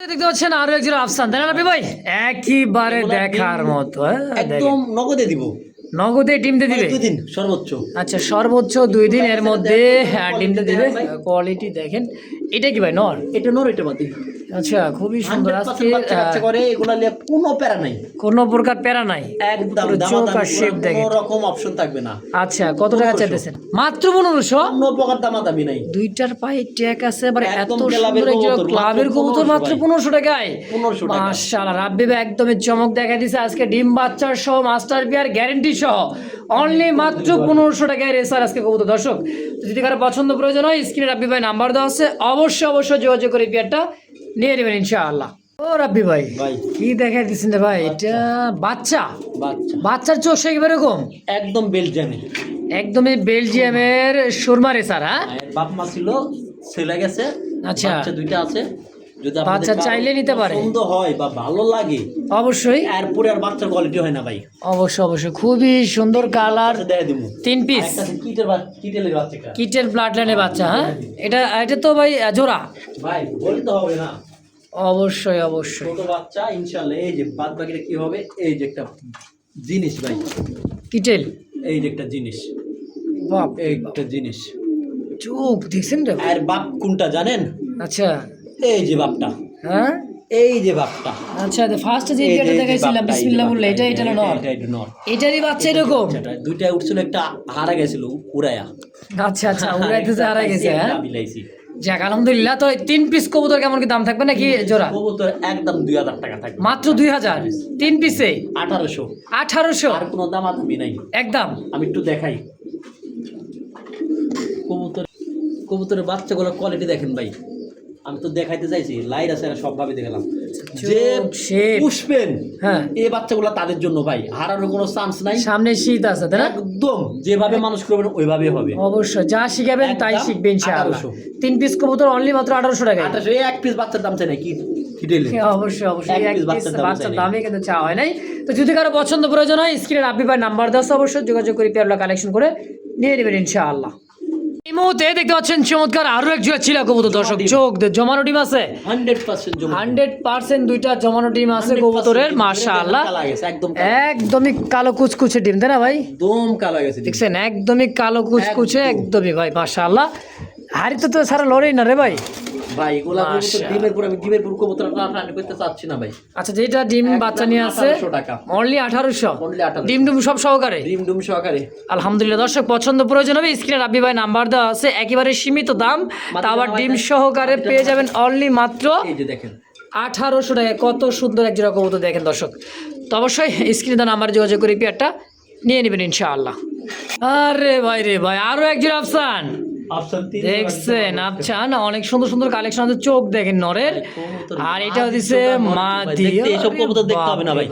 Speaker 1: দেখতে পাচ্ছেন আরও একজন আফসান তাই না রাব্বি ভাই? একইবারে দেখার মতো হ্যাঁ,
Speaker 2: একদম নগদে দিব।
Speaker 1: নগদে ডিম দিয়ে দিবে?
Speaker 2: দুই দিন সর্বোচ্চ।
Speaker 1: আচ্ছা সর্বোচ্চ দুই দিন এর মধ্যে হ্যাঁ ডিমটা দিবে। কোয়ালিটি দেখেন। এটা কি ভাই নর?
Speaker 2: এটা নর এটা মাদি
Speaker 1: আচ্ছা খুবই সুন্দর। আজকে
Speaker 2: বাচ্চা করে এগুলা নিয়ে কোনো প্যারা নাই।
Speaker 1: কোনো প্রকার প্যারা নাই।
Speaker 2: একদম
Speaker 1: চোখ আর শেপ দেখেন।
Speaker 2: কোনো রকম অপশন থাকবে না।
Speaker 1: আচ্ছা কত টাকা চাইতেছেন? মাত্র পনেরোশো?
Speaker 2: কোনো প্রকার দামাদামি নাই।
Speaker 1: দুইটার পায়ে ট্যাগ আছে আবার এত সুন্দর
Speaker 2: ক্লাবের
Speaker 1: একটা
Speaker 2: কবুতর,
Speaker 1: ক্লাবের
Speaker 2: মাত্র
Speaker 1: কবুতর
Speaker 2: 1500
Speaker 1: মাত্র
Speaker 2: ভাই।
Speaker 1: পনেরোশো টাকায়।
Speaker 2: 1500 টাকা।
Speaker 1: মাশাআল্লাহ রাব্বি ভাই একদমই চমক দেখা দিছে। আজকে ডিম বাচ্চার সহ মাস্টার বিয়ার গ্যারেন্টি সহ অনলি মাত্র পনেরোশো টাকায় রেসার আজকে কবুতর। দর্শক যদি কারও পছন্দ প্রয়োজন হয় স্ক্রিনে রাব্বি ভাই নাম্বার দেওয়া আছে। অবশ্যই অবশ্যই অবশ্যই যোগাযোগ করে বিয়ারটা নিয়ে নেবেন ইনশাআল্লাহ। ও রাব্বি ভাই
Speaker 2: ভাই।
Speaker 1: কি দেখা দিচ্ছেন রে ভাই এটা বাচ্চা।
Speaker 2: বাচ্চা?
Speaker 1: বাচ্চার চোখ সে এরকম?
Speaker 2: একদম বেলজিয়ামে
Speaker 1: একদমই বেলজিয়ামের সুরমা রেসার হ্যাঁ?
Speaker 2: আর বাপ মা ছিল ছেলে গেছে
Speaker 1: আচ্ছা।
Speaker 2: দুইটা আছে। যদি
Speaker 1: বাচ্চা চাইলে নিতে পারে।
Speaker 2: পছন্দ হয় বা ভালো লাগে
Speaker 1: অবশ্যই।
Speaker 2: এরপরে আর বাচ্চার কোয়ালিটি হয় না ভাই।
Speaker 1: অবশ্যই অবশ্যই। খুবই সুন্দর কালার
Speaker 2: আচ্ছা
Speaker 1: তিন পিস
Speaker 2: কিটের বা- কিটেলের বাচ্চাটা।
Speaker 1: কিটের ব্লাড লাইনের বাচ্চা হ্যাঁ এটা এটা তো ভাই জোড়া।
Speaker 2: ভাই বলতে হবে না।
Speaker 1: অবশ্যই অবশ্যই।
Speaker 2: ছোট বাচ্চা ইনশাল্লাহ এই যে বাদ বাকিটা কি হবে? এই যে একটা জিনিস ভাই।
Speaker 1: কিটেল?
Speaker 2: এই যে একটা জিনিস।
Speaker 1: বাপ
Speaker 2: এই একটা জিনিস।
Speaker 1: চোখ দেখছেন রে
Speaker 2: আর বাপ কোনটা জানেন?
Speaker 1: আচ্ছা।
Speaker 2: এই যে বাপটা।
Speaker 1: হ্যাঁ?
Speaker 2: এই যে বাপটা।
Speaker 1: আচ্ছা ফার্স্ট যে
Speaker 2: যে- যে
Speaker 1: দেখাইছিলাম
Speaker 2: যে
Speaker 1: বিসমিল্লাহ বললে এটা এটা নর।
Speaker 2: এটা এটা নর।
Speaker 1: এটারই বাচ্চা এরকম?
Speaker 2: দুইটা উঠছিল একটা হারা গেছিল
Speaker 1: আচ্ছা আচ্ছা উড়াইতে হারা গেছে হ্যাঁ?
Speaker 2: একটা বিলাইছি
Speaker 1: যাক আলহামদুলিল্লাহ তো তিন পিস কবুতর কেমন কি দাম থাকবে নাকি জোড়া?
Speaker 2: কবুতর একদম দুই হাজার টাকা থাকবে।
Speaker 1: মাত্র দুই হাজার? তিন পিসে
Speaker 2: আঠারোশো।
Speaker 1: আঠারোশো?
Speaker 2: আর কোনো দাম দামি নাই।
Speaker 1: একদম।
Speaker 2: আমি একটু দেখাই। কবুতর কবুতরের বাচ্চাগুলোর কোয়ালিটি দেখেন ভাই। আমি তো দেখাইতে চাইছি লাইট আছে না সবভাবে দেখালাম। যে পুষবেন
Speaker 1: হ্যাঁ।
Speaker 2: এই বাচ্চাগুলো তাদের জন্য ভাই হারানোর কোনো চান্স নাই।
Speaker 1: সামনে শীত আছে তাই না?
Speaker 2: একদম যেভাবে মানুষ করবেন ওইভাবে হবে।
Speaker 1: অবশ্যই যা শিখাবেন তাই শিখবেন ইনশাআল্লাহ। তিন পিস কবুতর অনলি মাত্র আঠারোশো টাকা
Speaker 2: আঠাশো এই এক পিস বাচ্চার দাম চাই না কি কিটেলে
Speaker 1: অবশ্যই অবশ্যই
Speaker 2: এক piece বাচ্চার দাম
Speaker 1: বাচ্চার দামে কিন্তু চাওয়া হয় নাই। তো যদি কারও পছন্দ প্রয়োজন হয় স্ক্রিনের আপনি ভাই নাম্বার দেওয়া অবশ্যই যোগাযোগ করে পেয়ারলা কালেকশন করে নিয়ে নেবেন ইনশাআল্লাহ। এই মুহূর্তে দেখতে পাচ্ছেন চমৎকার আরও এক জোড়া ছিল কবুতর। দর্শক চোখ জমানো ডিম আছে।
Speaker 2: হান্ড্রেড পার্সেন্ট
Speaker 1: দুইটা জমানো ডিম আছে কবুতরের মাশাআল্লাহ। একদমই কালো কুচকুচে ডিম তাই না ভাই?
Speaker 2: একদম কালো গেছে
Speaker 1: দেখছেন একদমই কালো কুচকুচে একদমই ভাই মাশাআল্লাহ। হাড়িতে তো সারা লড়েই না রে ভাই।
Speaker 2: ভাই এগুলা কবুতর ডিমের পর আমি ডিমের পর কবুতর রান্না করতে চাচ্ছি না ভাই।
Speaker 1: আচ্ছা যেটা ডিম বাচ্চা নিয়ে আছে
Speaker 2: আঠারোশো টাকা।
Speaker 1: অনলি আঠারোশো।
Speaker 2: Only 1800
Speaker 1: ডিম ডুম সব সহকারে?
Speaker 2: ডিম ডুম সহকারে।
Speaker 1: আলহামদুলিল্লাহ দর্শক পছন্দ প্রয়োজন হবে স্ক্রিনে রাব্বি ভাই নাম্বার দেওয়া আছে একেবারে সীমিত দাম। তা আবার ডিম সহকারে পেয়ে যাবেন অনলি মাত্র
Speaker 2: এই যে দেখেন।
Speaker 1: আঠারোশো টাকায় কত সুন্দর এক জোড়া কবুতর দেখেন দর্শক। তো অবশ্যই স্ক্রিনে দেওয়া নাম্বার যোগাযোগ করে পেয়ারটা নিয়ে নেবেন ইনশাআল্লাহ। আরে ভাই রে ভাই আরও এক জোড়া আফসান
Speaker 2: অপশন
Speaker 1: আচ্ছা না অনেক সুন্দর সুন্দর কালেকশন আছে চোখ দেখেন নরের। আর এটা হচ্ছে
Speaker 2: মা
Speaker 1: মাদি
Speaker 2: দেখতে কবুতর দেখতে হবে না ভাই।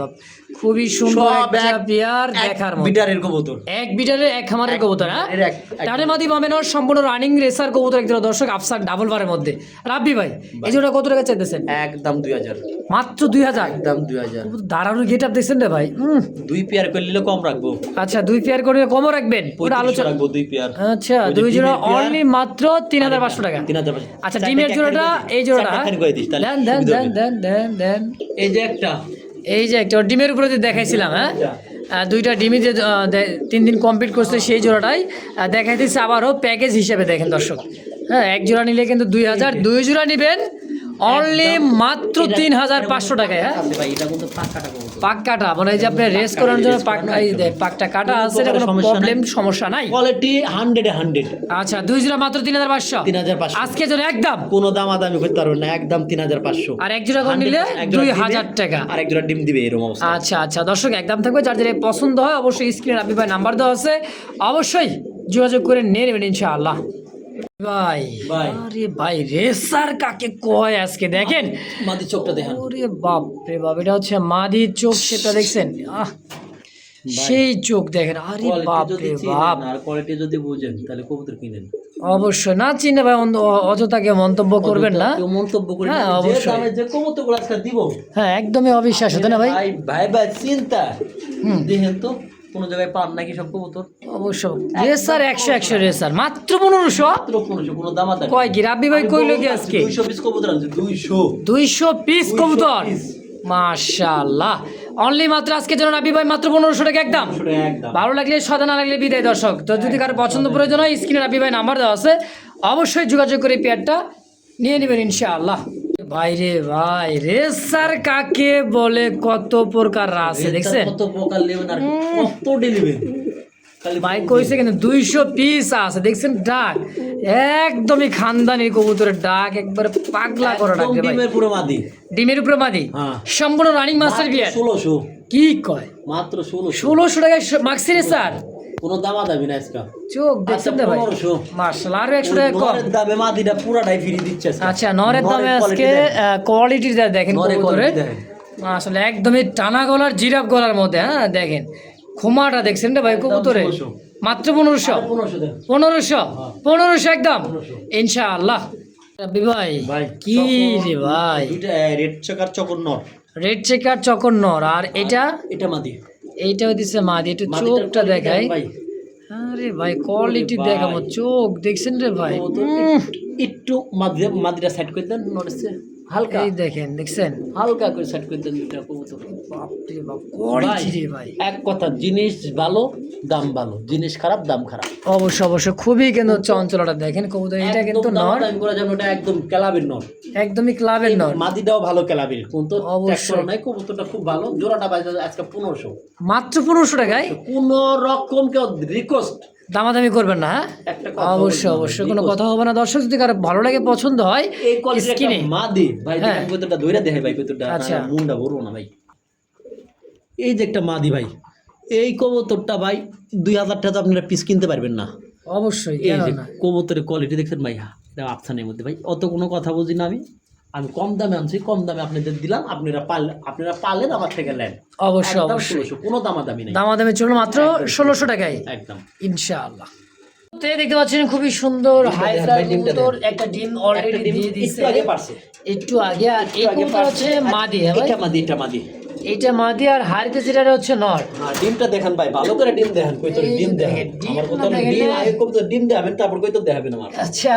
Speaker 1: খুবই সুন্দর একটা
Speaker 2: এক-
Speaker 1: দেখার মতো।
Speaker 2: বিটারের কবুতর।
Speaker 1: এক বিটারের এক খামারের কবুতর হ্যাঁ? টানে মাদি সম্পূর্ণ রানিং রেসার কবুতর একজন দর্শক আফসার ডাবল বারের মধ্যে। রাব্বি ভাই এই জোড়া কত টাকা চাইতেছেন?
Speaker 2: একদম দুই হাজার।
Speaker 1: মাত্র দুই হাজার?
Speaker 2: একদম দুই হাজার।
Speaker 1: দাঁড়ানোর গেট আপ দেখছেন রে ভাই?
Speaker 2: দুই পেয়ার করে নিলে কম রাখব।
Speaker 1: আচ্ছা দুই পেয়ার করে কমও রাখবেন? ওটা আলোচনা
Speaker 2: রাখব দুই পেয়ার
Speaker 1: আচ্ছা দুই জোড়া অনলি মাত্র তিন হাজার পাঁচশো টাকা।
Speaker 2: তিন হাজার পাঁচশো।
Speaker 1: আচ্ছা ডিমের জোড়াটা এই জোড়াটা
Speaker 2: তাহলে
Speaker 1: দেন দেন। দেন দেন দেন।
Speaker 2: এই যে একটা
Speaker 1: এই যে একটা ডিমের উপরে যে দেখাইছিলাম হ্যাঁ? দুইটা ডিমি যে তিন দিন কমপ্লিট করছে সেই জোড়াটাই দেখাইতেছে আবারও প্যাকেজ হিসেবে দেখেন দর্শক। হ্যাঁ এক জোড়া নিলে কিন্তু দুই হাজার দুই জোড়া নেবেন। অনলি মাত্র তিন হাজার পাঁচশো টাকায় হ্যাঁ?
Speaker 2: আছে ভাই এটা কিন্তু পাক্কা টাকা
Speaker 1: পাক কাটা মানে এই যে আপনি রেস করার জন্য পাক এই পাকটা কাটা আছে এটা কোনো প্রবলেম সমস্যা নাই?
Speaker 2: কোয়ালিটি হান্ড্রেড হান্ড্রেড
Speaker 1: আচ্ছা দুই জোড়া মাত্র তিন হাজার পাঁচশো।
Speaker 2: তিন হাজার পাঁচশো।
Speaker 1: আজকে জোড়া একদম।
Speaker 2: কোনো দাম আদামি করতে পারবেন না একদম তিন হাজার পাঁচশো।
Speaker 1: আর এক জোড়া করে নিলে দুই হাজার টাকা।
Speaker 2: আর এক জোড়া ডিম দিবে এরকম অবস্থা।
Speaker 1: আচ্ছা আচ্ছা দর্শক একদম থাকবে যার যেটা পছন্দ হয় অবশ্যই স্ক্রিনে আপনি ভাই নাম্বার দেওয়া আছে। অবশ্যই যোগাযোগ করে নিয়ে নেবেন ইনশাআল্লাহ। ভাই। আরে ভাই রেসার কাকে কয় আজকে? দেখেন।
Speaker 2: মাদি চোখটা দেখান।
Speaker 1: ওরে বাপ রে বাপ এটা হচ্ছে মাদির চোখ সেটা দেখছেন? আহ সেই চোখ দেখেন। আরে বাপ রে বাপ।
Speaker 2: আর কোয়ালিটি যদি বুঝেন তাহলে কবুতর কিনেন।
Speaker 1: অবশ্যই। না চিনে ভাই অন্ত- অ- অযথা কেউ মন্তব্য করবেন না।
Speaker 2: মন্তব্য করে
Speaker 1: হ্যাঁ, অবশ্যই।
Speaker 2: যে কবুতরগুলো আজকে দিব।
Speaker 1: হ্যাঁ একদমই অবিশ্বাস হতো না ভাই?
Speaker 2: ভাই ভাই চিন্তা। দেখেন তো। কোনো জায়গায় পান নাকি সব কবুতর?
Speaker 1: অবশ্য। রেসার একশো একশো রেসার মাত্র পনেরোশো।
Speaker 2: মাত্র পনেরোশো কোনো দাম আদায়
Speaker 1: কয় কি? রাব্বি ভাই কইলো কি আজকে?
Speaker 2: দুইশো পিস কবুতর আনছে দুইশো।
Speaker 1: দুইশো পিস কবুতর। মাশাআল্লাহ। অনলি মাত্র আজকে জন্য রাব্বি ভাই মাত্র পনেরোশো টাকা একদম। ভালো লাগলে সাদা না লাগলে বিদায় দর্শক। তো যদি কারও পছন্দ প্রয়োজন হয় স্ক্রিনে রাব্বি ভাই নাম্বার দেওয়া আছে। অবশ্যই যোগাযোগ করে পেয়ারটা নিয়ে নেবেন ইনশাআল্লাহ। ভাইরে ভাই রেসার কাকে বলে কত প্রকার আছে দেখছেন?
Speaker 2: কত প্রকার নেবেন আর কত খালি
Speaker 1: ভাই কইছে কিন্তু দুইশো পিস আছে দেখছেন? ডাক। একদমই খানদানি কবুতরের ডাক একবারে পাগলা করে ডাক ভাই।
Speaker 2: ডিমের পুরো মাদি।
Speaker 1: ডিমের উপরে মাদি?
Speaker 2: হ্যাঁ।
Speaker 1: সম্পূর্ণ রানিং মাস্টার বিয়ার?
Speaker 2: ষোলোশো।
Speaker 1: কি কয়?
Speaker 2: মাত্র ষোলোশো।
Speaker 1: ষোলোশো টাকায় মাক্সি রে স্যার?
Speaker 2: কোনো দাম আদাবি না আজকে।
Speaker 1: চোখ দেখছেন তো ভাই? মার্শাল আরও একশো টাকা কম।
Speaker 2: দামে মাদিটা পুরাটাই ফ্রি দিচ্ছে
Speaker 1: আচ্ছা নরের দামে আজকে কোয়ালিটি দেখেন আসলে একদমই টানা গলার জিরাফ গলার মধ্যে হ্যাঁ দেখেন। খোমাটা দেখছেন রে ভাই কবুতরে মাত্র পনেরোশো?
Speaker 2: পনেরোশো
Speaker 1: পনেরোশো? একদম?
Speaker 2: 1500
Speaker 1: ইনশাআল্লাহ। রাব্বি ভাই কি রে ভাই।
Speaker 2: রেড চকার চকর নর।
Speaker 1: রেড চেকার চকর নর আর এটা?
Speaker 2: এটা মাদি।
Speaker 1: এইটাও দিছে মাদি একটু চোখটা
Speaker 2: দেখায়
Speaker 1: দেখাই। আরে ভাই কোয়ালিটি। দেখাবো চোখ দেখছেন রে ভাই?
Speaker 2: একটু মাদি মাদিটা সাইড করে দেন নরেছে হালকা।
Speaker 1: এই দেখেন দেখছেন?
Speaker 2: হালকা করে সেট করে দেন দুইটা কবুতর
Speaker 1: বাপরে বাপ কোয়ালিটি রে ভাই।
Speaker 2: এক কথা জিনিস ভালো দাম ভালো। জিনিস খারাপ দাম খারাপ।
Speaker 1: অবশ্য অবশ্য খুবই কিন্তু চঞ্চলটা দেখেন কবুতর এটা কিন্তু নর।
Speaker 2: ওটা একদম ক্লাবের নর।
Speaker 1: একদমই ক্লাবের নর।
Speaker 2: মাদিটাও ভালো ক্লাবের। কিন্তু
Speaker 1: অবশ্যই।
Speaker 2: নাই কবুতরটা খুব ভালো। জোড়াটা বাজে আজকে পনেরোশো।
Speaker 1: মাত্র পনেরোশো টাকায়?
Speaker 2: কোনো রকম কেউ রিকোয়েস্ট
Speaker 1: দামাদামি করবেন না হ্যাঁ? অবশ্যই অবশ্যই। কোনো কথা হবে না। দর্শক যদি কারও ভালো লাগে পছন্দ হয় স্কিনে।
Speaker 2: মাদি ভাই
Speaker 1: হ্যাঁ।
Speaker 2: কতটা ধইরা দেখে ভাই কতটা
Speaker 1: আচ্ছা।
Speaker 2: মুন্ডা ভরবো না ভাই। এই যে একটা মাদি ভাই এই কবুতরটা ভাই দুই হাজার টাকা আপনারা পিস কিনতে পারবেন না।
Speaker 1: অবশ্যই
Speaker 2: এই যে কবুতরের কোয়ালিটি দেখছেন ভাই এটা আফসানের মধ্যে ভাই অত কোনো কথা বুঝি না আমি। আমি কম দামে আনছি কম দামে আপনাদের দিলাম আপনারা পাল আপনারা পালেন আমার থেকে নেন।
Speaker 1: অবশ্যই অবশ্যই।
Speaker 2: কোনো দামাদামি নেই।
Speaker 1: দামাদামি চলুন মাত্র ষোলোশো। টাকায়।
Speaker 2: একদম।
Speaker 1: ইনশাআল্লাহ। দেখতে পাচ্ছেন খুবই সুন্দর হাই একটা ডিম অলরেডি দিয়ে দিয়েছে
Speaker 2: আগে পারছে।
Speaker 1: একটু আগে আর এই। হচ্ছে মাদি হ্যাঁ
Speaker 2: এটা মাদি এটা মাদি।
Speaker 1: এইটা মাদি আর হাড়িতে যেটা হচ্ছে নর।
Speaker 2: ডিমটা দেখেন ভাই ভালো করে ডিম দেখেন কই
Speaker 1: এই
Speaker 2: ডিম দেখেন আমার কথা ডিম। আগে কবুতর ডিম দেখাবেন তারপর কই তো দেখাবেন আমার।
Speaker 1: আচ্ছা।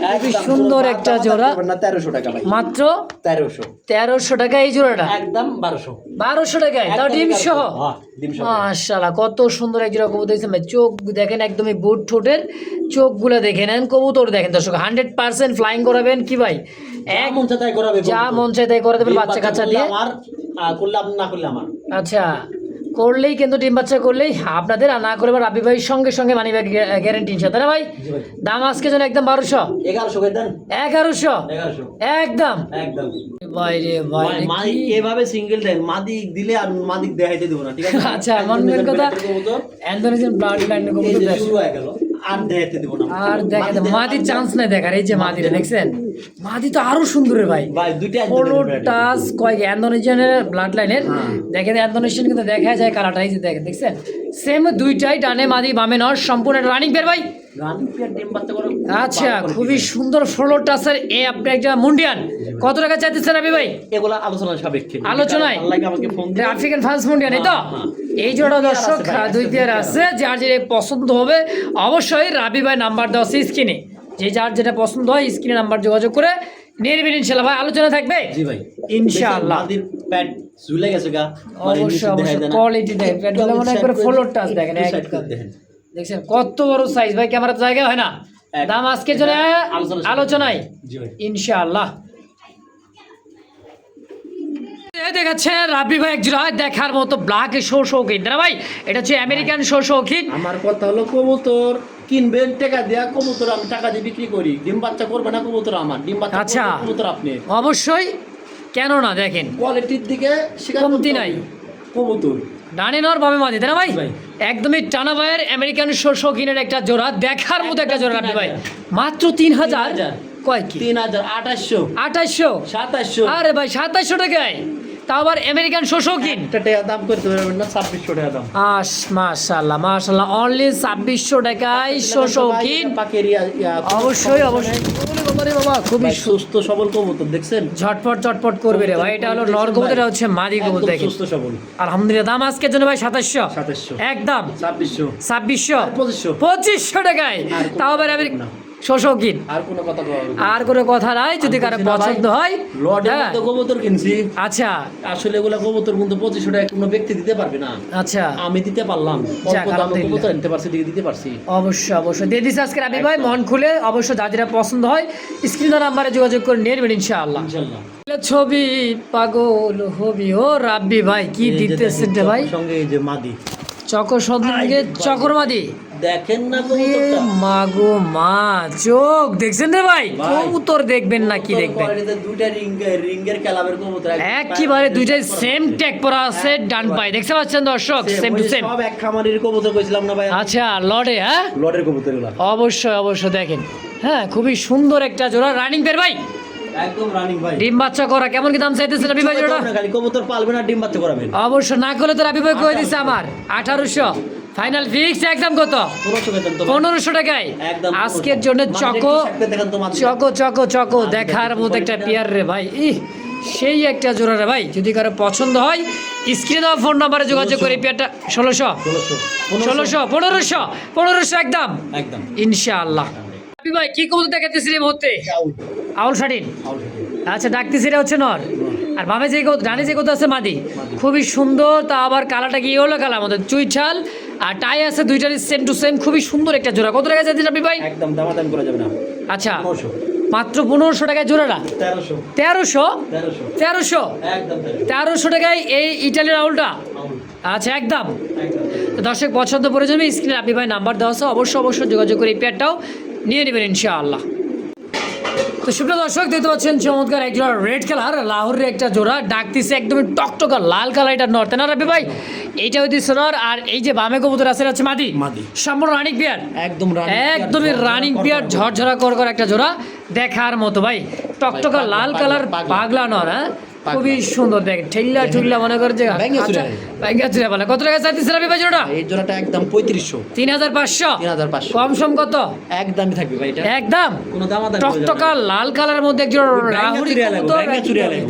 Speaker 1: খুবই সুন্দর একটা জোড়া।
Speaker 2: তেরোশো টাকা ভাই।
Speaker 1: মাত্র
Speaker 2: তেরোশো।
Speaker 1: তেরোশো টাকা এই জোড়াটা?
Speaker 2: একদম বারোশো।
Speaker 1: বারোশো টাকায়? তাও ডিম সহ?
Speaker 2: হ্যাঁ, ডিম সহ।
Speaker 1: মাশাআল্লাহ কত সুন্দর এক জোড়া কবুতর দেখছেন চোখ দেখেন একদমই বুট ঠোঁটের। চোখগুলো দেখে নেন কবুতর দেখেন দর্শক হান্ড্রেড পার্সেন্ট ফ্লাইং করাবেন কি ভাই? এক
Speaker 2: মন চায় তাই করাবে
Speaker 1: যা। মন চাই তাই করে দেবেন বাচ্চা কাচ্চা দিয়ে।
Speaker 2: আমার আহ, করলে আপনি না করলে আমার।
Speaker 1: আচ্ছা। করলেই কিন্তু ডিম বাচ্চা করলেই আপনাদের আর না করে রাবি ভাই সঙ্গে সঙ্গে মানি ব্যাগ গ্যারেন্টি ইনশাল্লাহ তাই না ভাই? দাম আজকে যেন একদম বারোশো।
Speaker 2: এগারোশো
Speaker 1: এগারোশো? একদম?
Speaker 2: একদম।
Speaker 1: ভাই ভাই
Speaker 2: এভাবে সিঙ্গেল দেন মাদিক দিলে আর মাদিক দেখাইতে দেবো না ঠিক আছে?
Speaker 1: আচ্ছা, মন কথা। ব্লাড লাইনের
Speaker 2: আর দেখাইতে দেবো না।
Speaker 1: আর দেখে মাদির চান্স নাই দেখার এই যে মাদিরে দেখছেন? মাদি তো আরও সুন্দর রে ভাই।
Speaker 2: ভাই দুইটা different।
Speaker 1: কয়েক অ্যান্ডোনেশিয়ানের ব্লাড লাইনের
Speaker 2: হ্যাঁ।
Speaker 1: দেখেন অ্যান্ডোনেশিয়ান কিন্তু দেখা যায় কালারটা এই যে দেখেন দেখছেন? সেম দুইটাই ডানে মাদি বামে নর সম্পূর্ণ রানিং বের ভাই। আচ্ছা খুবই সুন্দর ফ্লোর টাচের এ আপনি একটা মুন্ডিয়ান। কত টাকা চাইতেছেন আপনি ভাই?
Speaker 2: এগুলা আলোচনা সাপেক্ষে।
Speaker 1: আলোচনায়? আফ্রিকান ফান্স মুন্ডিয়ান এই তো?
Speaker 2: হ্যাঁ, হ্যাঁ।
Speaker 1: এই জোড়া দর্শক দুই পেয়ার আছে যার যে পছন্দ হবে অবশ্যই রাবি ভাই নাম্বার দেওয়া স্ক্রিনে যে যার যেটা পছন্দ হয় স্ক্রিনে নাম্বার যোগাযোগ করে নিয়ে নেবেন ইনশাল্লাহ ভাই আলোচনা থাকবে?
Speaker 2: জি ভাই।
Speaker 1: ইনশাআল্লাহ।
Speaker 2: প্যাড ঝুলে গেছে গা।
Speaker 1: অবশ্যই অবশ্যই। কোয়ালিটি দেখেন। মনে ফ্লোর টাচ দেখেন। দেখছেন? কত বড় সাইজ ভাই ক্যামেরাতে জায়গা হয় না। দাম আজকের জন্য আলোচনায়। ইনশাআল্লাহ। দেখাচ্ছে রাবি ভাই এক দেখার মতো ব্ল্যাক শো শৌখিন না ভাই এটা হচ্ছে আমেরিকান শো শৌখিন
Speaker 2: আমার কথা হলো কবুতর। কিনবেন টাকা দেয়া কবুতর আমি টাকা দিয়ে বিক্রি করি। ডিম বাচ্চা করবে না কবুতর আমার? ডিম বাচ্চা
Speaker 1: আচ্ছা।
Speaker 2: কবুতর আপনি?
Speaker 1: অবশ্যই। কেন না দেখেন।
Speaker 2: কোয়ালিটির দিকে
Speaker 1: কমতি নাই।
Speaker 2: কবুতর।
Speaker 1: ডানে নর বামে মাঝে তাই না ভাই। একদমই টানা ভাইয়ের আমেরিকান শো শৌখিনের একটা জোড়া। দেখার মতো একটা জোড়া রাবি ভাই। মাত্র তিন হাজার?
Speaker 2: হাজার।
Speaker 1: কয় কি?
Speaker 2: তিন হাজার আঠাশশো।
Speaker 1: আঠাশশো?
Speaker 2: সাতাশশো।
Speaker 1: আরে ভাই সাতাশশো টাকায়? তাও আবার আমেরিকান শো শৌখিন
Speaker 2: টাকা দাম করতে পারবেন না ছাব্বিশশো টাকা দাম।
Speaker 1: আস মাশাল্লাহ মাশাল্লাহ অনলি ছাব্বিশশো টাকায় শো শৌখিন
Speaker 2: পাকের ইয়া-
Speaker 1: অবশ্যই অবশ্যই। বাবা খুবই
Speaker 2: সুস্থ সবল কবুতর দেখছেন?
Speaker 1: ঝটপট চটপট করবে রে ভাই। এটা হলো নর কবুতর এটা হচ্ছে মাদি কবুতর দেখেন।
Speaker 2: সুস্থ সবল।
Speaker 1: আলহামদুলিল্লাহ দাম আজকের জন্য ভাই সাতাশশো।
Speaker 2: সাতাশশো।
Speaker 1: একদম।
Speaker 2: ছাব্বিশশো।
Speaker 1: ছাব্বিশশো।
Speaker 2: পঁচিশশো।
Speaker 1: পঁচিশশো টাকায়। তাও আবার আমি
Speaker 2: না।
Speaker 1: শোষকিন
Speaker 2: আর কোনো কথা।
Speaker 1: আর কোনো কথা নাই যদি
Speaker 2: কারও
Speaker 1: পছন্দ হয়
Speaker 2: লর্ডের
Speaker 1: হ্যাঁ,
Speaker 2: কিনছি।
Speaker 1: আচ্ছা।
Speaker 2: আসলে এগুলা কিন্তু পঁচিশশো টাকা কোনো ব্যক্তি দিতে পারবে না।
Speaker 1: আচ্ছা।
Speaker 2: আমি দিতে পারলাম। পারছি দিকে দিতে পারছি।
Speaker 1: অবশ্যই অবশ্যই। দিয়ে দিচ্ছে আজকে রাবি ভাই মন খুলে অবশ্যই পছন্দ হয় স্ক্রিনের নাম্বারে যোগাযোগ করে নেবেন ইনশাআল্লাহ।
Speaker 2: ইনশাল্লাহ
Speaker 1: ছবি পাগল হবি ও রাব্বি ভাই কি দিতেছেন ভাই।
Speaker 2: সঙ্গে এই যে মাদি।
Speaker 1: চকর চকরমাদি
Speaker 2: দেখেন না
Speaker 1: এ
Speaker 2: কবুতরটা।
Speaker 1: মাগো মা চোখ দেখছেন রে ভাই। কবুতর দেখবেন না কি দেখবেন?
Speaker 2: দুইটা রিং কবুতর
Speaker 1: একেবারে দুইটাই সেম ট্যাগ পরা আছে ডান পায়ে। দেখতে পাচ্ছেন দর্শক? সেম টু সেম
Speaker 2: সব এক খামারির কবুতর কইছিলাম না ভাই?
Speaker 1: আচ্ছা লড়ে হ্যাঁ? অবশ্যই অবশ্যই দেখেন। হ্যাঁ খুবই সুন্দর একটা জোড়া। রানিং পের ভাই?
Speaker 2: একদম রানিং ভাই।
Speaker 1: ডিম বাচ্চা করা কেমন কি দাম চাইতেছেন রবি ভাই জোড়া
Speaker 2: না, খালি কবুতর পালবেন আর ডিম বাচ্চা করাবেন
Speaker 1: অবশ্য না করলে তো রবি ভাই কয়ে দিচ্ছে আমার? আঠারোশো। ফাইনাল ফিক্স একদম কত?
Speaker 2: পনেরোশো
Speaker 1: টাকায়? আজকের জন্য চকো। Choco choco choco. দেখার মতো একটা পেয়ার রে ভাই। ইহ সেই একটা জোড়া রে ভাই। যদি কারও পছন্দ হয় স্ক্রিনে দেওয়া ফোন নাম্বারে যোগাযোগ করে পেয়ারটা ষোলোশো?
Speaker 2: ষোলোশো।
Speaker 1: পনেরোশো? পনেরোশো একদম?
Speaker 2: একদম।
Speaker 1: ইনশাআল্লাহ। ভাই কি কবুতর দেখাতেছি রে মুহূর্তে?
Speaker 2: আউল।
Speaker 1: শাটিন আচ্ছা ডাকতেছি রে হচ্ছে নর। আর বামে যে ডানে যে কবুতর আছে মাদি। খুবই সুন্দর তা আবার কালারটা কি হলো কালার মতো চুই ছাল আর টাই আছে দুইটারই সেম টু সেম খুবই সুন্দর একটা জোড়া। কত টাকা চাইছেন আপনি ভাই?
Speaker 2: একদম দামাদাম করা যাবে না।
Speaker 1: আচ্ছা মাত্র পনেরোশো টাকায় জোড়াটা?
Speaker 2: তেরোশো।
Speaker 1: তেরোশো?
Speaker 2: তেরোশো।
Speaker 1: টাকায় এই ইটালির আউলটা? আচ্ছা একদম। দর্শক পছন্দ করে যাবে স্ক্রিনে আপনি ভাই নাম্বার দেওয়া আছে অবশ্যই অবশ্যই যোগাযোগ করে এই পেয়ারটাও নিয়ে নেবেন ইনশাআল্লাহ। তো শুভ দর্শক দেখতে পাচ্ছেন চমৎকার এক জোড়া রেড কালার লাহোরের একটা জোড়া ডাকতেছে একদমই টকটকা লাল কালার এটা নর্থ না রাবি ভাই এইটা হইতে সোনার আর এই যে বামে কবুতর আছে হচ্ছে মাদি। সম্পূর্ণ রানিং পেয়ার
Speaker 2: একদম
Speaker 1: একদমই রানিং পেয়ার। ঝরঝরা কর কর একটা জোড়া দেখার মতো ভাই টকটকা লাল কালার
Speaker 2: পাগলা।
Speaker 1: নর হ্যাঁ। খুবই সুন্দর দেখ ঠেল্লা ঠুল্লা মনে করে যে। বলে কত টাকা চাইতেছে রাবি ভাই জোড়া
Speaker 2: এই জোড়াটা একদম পঁয়ত্রিশশো।
Speaker 1: তিন হাজার পাঁচশো?
Speaker 2: তিন হাজার পাঁচশো।
Speaker 1: কম সম কত?
Speaker 2: একদমই থাকবে ভাই এটা।
Speaker 1: একদম?
Speaker 2: কোনো না।
Speaker 1: টকটকা লাল কালারের মধ্যে একজন
Speaker 2: ব্যাঙা
Speaker 1: রাহুরি।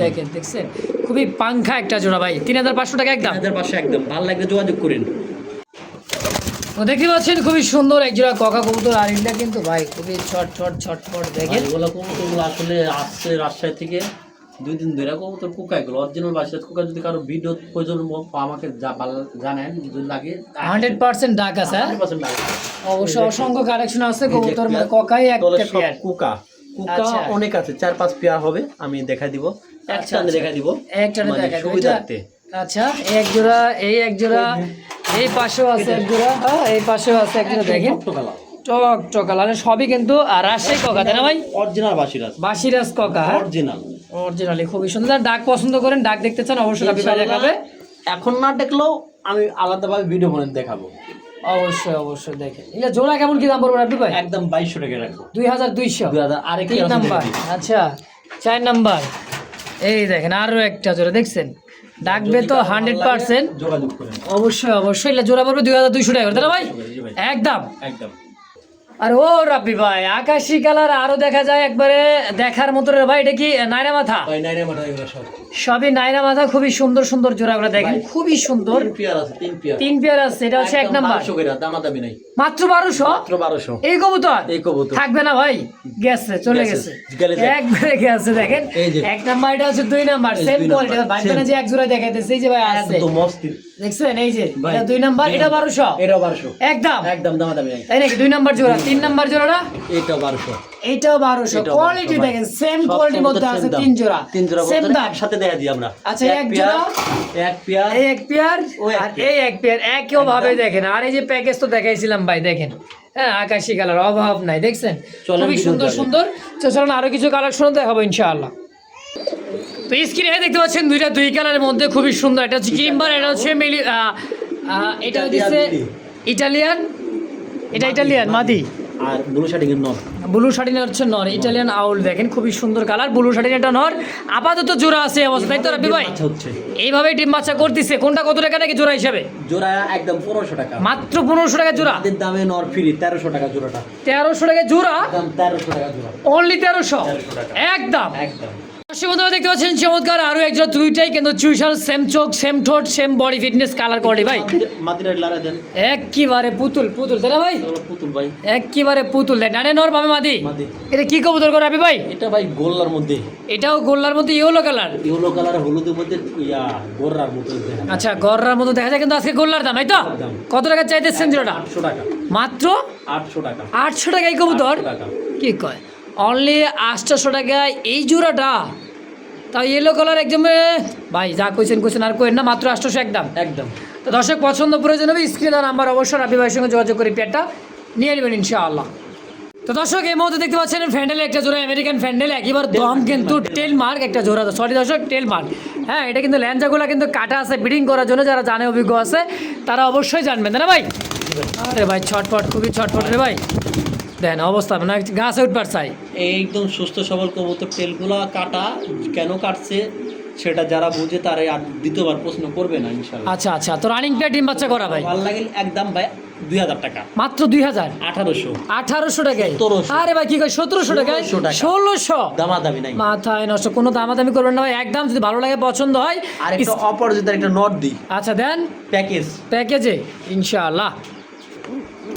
Speaker 1: দেখেন দেখছেন? খুবই পাংখা একটা জোড়া ভাই। তিন হাজার পাঁচশো টাকা একদম?
Speaker 2: হাজার পাঁচশো একদম। ভালো লাগলে যোগাযোগ করেন।
Speaker 1: তো দেখতে পাচ্ছেন খুবই সুন্দর এক জোড়া ককা কবুতর আর এটা কিন্তু ভাই খুবই ছট ছট ছটফট দেখেন।
Speaker 2: এগুলো কবুতরগুলো আসলে আসছে রাজশাহী থেকে। দুই দিন ধরে কবুতর কুকা এগুলো অরিজিনাল বাসায় কুকা যদি কারও ভিডিও প্রয়োজন আমাকে জানেন যদি লাগে
Speaker 1: হান্ড্রেড পার্সেন্ট ডাক আছে হ্যাঁ?
Speaker 2: 100% লাগে।
Speaker 1: অবশ্য অসংখ্য কালেকশন আছে কবুতর মানে ককাই একটা পেয়ার।
Speaker 2: কুকা। কুকা
Speaker 1: আচ্ছা।
Speaker 2: অনেক আছে চার পাঁচ পেয়ার হবে আমি দেখাই দিব।
Speaker 1: আচ্ছা,
Speaker 2: একটা
Speaker 1: আচ্ছা।
Speaker 2: দেখাই দিব।
Speaker 1: একটানে দেখা
Speaker 2: সুবিধার্থে।
Speaker 1: আচ্ছা এক জোড়া এই এক জোড়া এই পাশেও আছে এক জোড়া হ্যাঁ এই পাশেও আছে এক জোড়া দেখেন। টক টকাল সবই কিন্তু আর রাজশাহী ককা তাই না ভাই?
Speaker 2: অরিজিনাল বাসিরাজ
Speaker 1: বাসিরাজ ককা হ্যাঁ?
Speaker 2: অরিজিনাল।
Speaker 1: অরিজিনালি খুবই সুন্দর। যারা ডাক পছন্দ করেন ডাক দেখতে চান অবশ্যই রাবি ভাই দেখাবে
Speaker 2: এখন না দেখলেও আমি আলাদাভাবে ভিডিও বানিয়ে দেখাবো।
Speaker 1: অবশ্যই অবশ্যই দেখেন। এগুলো জোড়া কেমন কি দাম পড়বে রাবি ভাই?
Speaker 2: একদম বাইশশো টাকা রাখব।
Speaker 1: দুই হাজার দুইশো।
Speaker 2: আরেক
Speaker 1: তিন নাম্বার। আচ্ছা চার নাম্বার। এই দেখেন আরও একটা জোড়া দেখছেন? ডাকবে তো হান্ড্রেড পার্সেন্ট। অবশ্যই অবশ্যই। এগুলো জোড়া পড়বে দুই হাজার দুইশো টাকা করে, তাই না ভাই? একদম।
Speaker 2: একদম।
Speaker 1: আর ও রাব্বি ভাই আকাশি কালার আরও দেখা যায় একবারে দেখার মতো রে ভাই এটা কি নাইরা মাথা? সবই নাইরা মাথা খুবই সুন্দর সুন্দর জোড়া জোড়াগুলো দেখেন খুবই সুন্দর।
Speaker 2: তিন পেয়ার আছে তিন পেয়ার।
Speaker 1: তিন পেয়ার আছে এটা হচ্ছে এক নাম্বার। মাত্র বারোশো?
Speaker 2: মাত্র বারোশো।
Speaker 1: এই কবুতর?
Speaker 2: এই কবুতর।
Speaker 1: থাকবে না ভাই গেছে চলে
Speaker 2: গেছে।
Speaker 1: একবারে গেছে দেখেন। এক নাম্বার এটা হচ্ছে দুই নাম্বার সেম কোয়ালিটি ভাই
Speaker 2: same।
Speaker 1: যে এক জোড়া দেখাইতেছে এই যে ভাই আছে। দেখছেন? এই যে এটা দুই নাম্বার এটা বারোশো।
Speaker 2: এটাও বারোশো।
Speaker 1: একদম।
Speaker 2: একদম দামাদামি। নাই
Speaker 1: তাই নাকি দুই নাম্বার জোড়া তিন নাম্বার জোড়াটা
Speaker 2: এটাও বারোশো।
Speaker 1: এইটাও বারোশো কোয়ালিটি দেখেন সেম কোয়ালিটির মধ্যে আছে তিন জোড়া।
Speaker 2: তিন জোড়া
Speaker 1: সেম দাম।
Speaker 2: একসাথে দেখা দিই আমরা।
Speaker 1: আচ্ছা, এক জোড়া।
Speaker 2: এক পেয়ার।
Speaker 1: এই এক পেয়ার? আর এই এক পেয়ার একই ভাবে দেখেন। আর এই যে প্যাকেজ তো দেখাইছিলাম ভাই দেখেন। হ্যাঁ আকাশি কালার অভাব নাই দেখছেন? খুবই সুন্দর সুন্দর। চলুন আরও কিছু কালেকশন দেখাবো ইনশাআল্লাহ। তো স্ক্রিনে দেখতে পাচ্ছেন দুইটা দুই কালারের মধ্যে খুবই সুন্দর। এটা হচ্ছে ক্রিমবার এটা হচ্ছে মিলি এটা হচ্ছে
Speaker 2: ইটালিয়ান?
Speaker 1: এটা ইটালিয়ান মাদি।
Speaker 2: আর ব্লু শার্টিং এর নর।
Speaker 1: ব্লু শার্টিন হচ্ছে নর ইটালিয়ান আউল দেখেন খুবই সুন্দর কালার ব্লু শার্টিন এটা নর। আপাতত জোড়া আছে অবস্থা তাই তো রাব্বি ভাই এইভাবে ডিম বাচ্চা করতেছে কোনটা কত টাকা নাকি জোড়া হিসাবে?
Speaker 2: জোড়া একদম পনেরোশো টাকা।
Speaker 1: মাত্র পনেরোশো টাকা জোড়া?
Speaker 2: তাদের দামে নর ফ্রি তেরোশো টাকা জোড়াটা।
Speaker 1: তেরোশো টাকা জোড়া?
Speaker 2: একদম তেরোশো টাকা জোড়া।
Speaker 1: অনলি তেরোশো?
Speaker 2: 1300
Speaker 1: একদম।
Speaker 2: একদম।
Speaker 1: দর্শক বন্ধুরা দেখতে পাচ্ছেন চমৎকার আরও একজন দুইটাই কিন্তু চুইশাল সেম চোখ সেম ঠোঁট same body fitness colour quality ভাই। একেবারে পুতুল পুতুল তাই না ভাই?
Speaker 2: পুতুল ভাই।
Speaker 1: একেবারে পুতুল দেয় ডানে নর বামে মাদি। এটা কি কবুতর করে আপনি ভাই?
Speaker 2: এটা ভাই গোল্লার মধ্যে।
Speaker 1: এটাও গোল্লার মধ্যে ইয়েলো কালার
Speaker 2: ইউলো কালার হলুদের মধ্যে ইয়া গোর্রার মতো।
Speaker 1: আচ্ছা গররার মতো দেখা যায় কিন্তু আজকে গোল্লার দাম তাই তো? কত টাকা চাইতেছেন জোড়াটা
Speaker 2: আটশো টাকা।
Speaker 1: মাত্র?
Speaker 2: আটশো টাকা।
Speaker 1: আটশো টাকা এই কবুতর? কি কয়? অনলি আটশোশো টাকায় এই জোড়াটা। তাও ইয়েলো কালার একদম ভাই যা কইছেন কইছেন আর কইেন না মাত্র আটশোশো একদম।
Speaker 2: একদম।
Speaker 1: তো দর্শক পছন্দ প্রয়োজন হবে স্ক্রিনে নাম্বার অবশ্যই রাবি ভাইয়ের সঙ্গে যোগাযোগ করে পেয়ারটা নিয়ে নেবেন ইনশাআল্লাহ। তো দর্শক এই মুহূর্তে দেখতে পাচ্ছেন ফ্যান্ডেল একটা জোড়া আমেরিকান ফ্যান্ডেল একবার দম কিন্তু টেল মার্ক একটা জোড়া। সরি দর্শক টেল মার্ক হ্যাঁ এটা কিন্তু ল্যাঞ্জাগুলো কিন্তু কাটা আছে ব্রিডিং করার জন্য যারা জানে অভিজ্ঞ আছে তারা অবশ্যই জানবেন। না ভাই। আরে ভাই ছটফট খুবই ছটফট রে ভাই। দেন অবস্থা মানে গাছে উঠবার চাই।
Speaker 2: একদম সুস্থ সবল কবুতর তেলগুলা কাটা কেন কাটছে সেটা যারা বুঝে তারাই আর দ্বিতীয়বার প্রশ্ন করবে না ইনশাল্লাহ
Speaker 1: আচ্ছা আচ্ছা তো রানিং পেয়ার ডিম বাচ্চা করা ভাই?
Speaker 2: ভালো লাগে একদম ভাই দুই হাজার টাকা।
Speaker 1: মাত্র দুই হাজার?
Speaker 2: আঠারোশো।
Speaker 1: আঠারোশো টাকায়
Speaker 2: 1700
Speaker 1: আরে ভাই কি কয় সতেরোশো টাকায়
Speaker 2: 1600 টাকা।
Speaker 1: ষোলোশো?
Speaker 2: দামাদামি নাই।
Speaker 1: মাথায় নষ্ট কোনো দামাদামি করবেন না ভাই একদম যদি ভালো লাগে পছন্দ হয়
Speaker 2: আর একটা অপরাজিতার একটা নট দিই।
Speaker 1: আচ্ছা দেন।
Speaker 2: প্যাকেজ
Speaker 1: প্যাকেজে ইনশাআল্লাহ।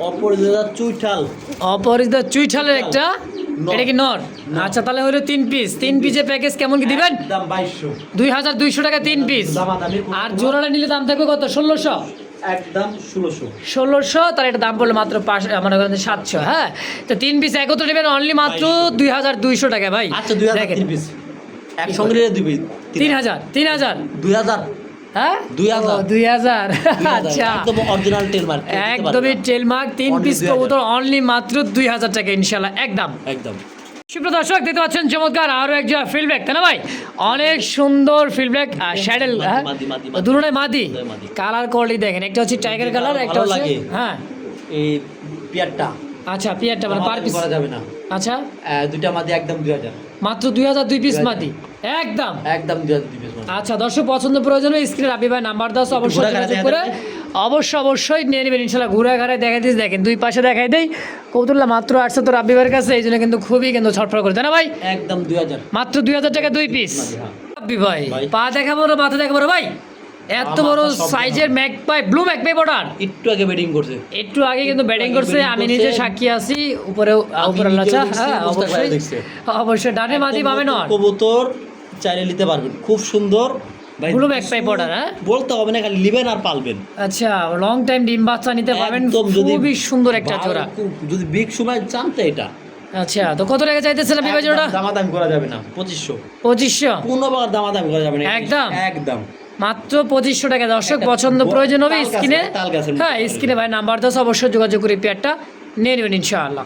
Speaker 2: অপরাজিতার চুইঠাল।
Speaker 1: চুইঠালের একটা? এটা কি নর? আচ্ছা তাহলে হলো তিন পিস তিন পিসের প্যাকেজ কেমন কি দিবেন?
Speaker 2: দাম বাইশশো।
Speaker 1: দুই হাজার দুইশো টাকা তিন পিস আর জোড়াটা নিলে দাম থাকবে কত? ষোলোশো?
Speaker 2: একদম ষোলোশো।
Speaker 1: ষোলোশো তার এটা দাম পড়ল মাত্র পাঁচ মানে সাতশো হ্যাঁ? তো তিন পিস একত্র নেবেন অনলি মাত্র দুই হাজার দুইশো টাকা ভাই।
Speaker 2: আচ্ছা দুই হাজার তিন পিস একসঙ্গে দিবি
Speaker 1: তিন হাজার তিন হাজার।
Speaker 2: দুই হাজার।
Speaker 1: হ্যাঁ?
Speaker 2: দুই হাজার।
Speaker 1: দুই হাজার। আচ্ছা।
Speaker 2: একদম অরিজিনাল টেল
Speaker 1: একদমই টেলমার্ক তিন পিস কবুতর অনলি মাত্র দুই হাজার টাকা ইনশাল্লাহ একদম।
Speaker 2: একদম।
Speaker 1: সুপ্রিয় দর্শক দেখতে পাচ্ছেন চমৎকার আরও এক জোড়া ফিল্ডব্যাক তাই না ভাই? অনেক সুন্দর হ্যাঁ?
Speaker 2: মাদি, মাদি।
Speaker 1: কালার কোয়ালিটি দেখেন একটা হচ্ছে টাইগার কালার একটা হচ্ছে হ্যাঁ।
Speaker 2: এই পিয়ারটা।
Speaker 1: আচ্ছা পিয়ারটা মানে পার পিস
Speaker 2: করা যাবে না।
Speaker 1: আচ্ছা।
Speaker 2: দুইটা মাদি একদম দুই হাজার।
Speaker 1: মাত্র দুই হাজার দুই পিস
Speaker 2: 2000
Speaker 1: মাদি। একদম।
Speaker 2: একদম দুই হাজার দুই পিস।
Speaker 1: আচ্ছা দর্শক পছন্দ প্রয়োজন স্ক্রিনে রাবি ভাই নাম্বার দাও অবশ্যই যোগাযোগ করে।
Speaker 2: যাবে?
Speaker 1: অবশ্যই নিয়ে নেবেন ইনশাল্লাহ ঘুরে ঘাড়ে দেখাই দিস দেখেন দুই পাশে দেখাই দেই। কৌতুল্লাহ মাত্র আটশো তো রাব্বি ভাইয়ের কাছে এই জন্য কিন্তু খুবই কিন্তু ছটফট করে। তাই না ভাই?
Speaker 2: একদম দুই হাজার।
Speaker 1: মাত্র দুই হাজার টাকা দুই পিস
Speaker 2: হ্যাঁ।
Speaker 1: রাব্বি ভাই। পা দেখাবো না মাথা দেখাবো ভাই? এত বড় সাইজের ম্যাকপাই ব্লু ম্যাকপাই বর্ডার?
Speaker 2: একটু আগে ব্যাটিং করছে।
Speaker 1: একটু আগে কিন্তু ব্যাটিং করছে আমি নিজে সাক্ষী আছি উপরে উপরে লাচা হ্যাঁ অবশ্যই। অবশ্যই ডানে মাঝি পাবে না
Speaker 2: কবুতর চাইলে নিতে পারবেন। খুব সুন্দর।
Speaker 1: Blue magpie border, হ্যাঁ?
Speaker 2: বলতে হবে না খালি নিবেন আর পালবেন।
Speaker 1: আচ্ছা লং টাইম ডিম বাচ্চা নিতে পারবেন। খুবই সুন্দর একটা জোড়া।
Speaker 2: যদি বিগ সময় চান তো এটা।
Speaker 1: আচ্ছা তো কত টাকা চাইতেছিলাম বিভাজ জোড়া
Speaker 3: দামাদামি করা যাবে না পঁচিশশো।
Speaker 1: পঁচিশশো?
Speaker 2: কোনো দামাদামি করা যাবে না
Speaker 1: একদম?
Speaker 2: একদম।
Speaker 1: মাত্র পঁচিশশো টাকা। দর্শক পছন্দ প্রয়োজন হবে স্ক্রিনে। হ্যাঁ
Speaker 2: করে।
Speaker 1: স্ক্রিনে ভাই নাম্বার দশ অবশ্যই যোগাযোগ করে পেয়ারটা নিয়ে নেবেন ইনশাআল্লাহ।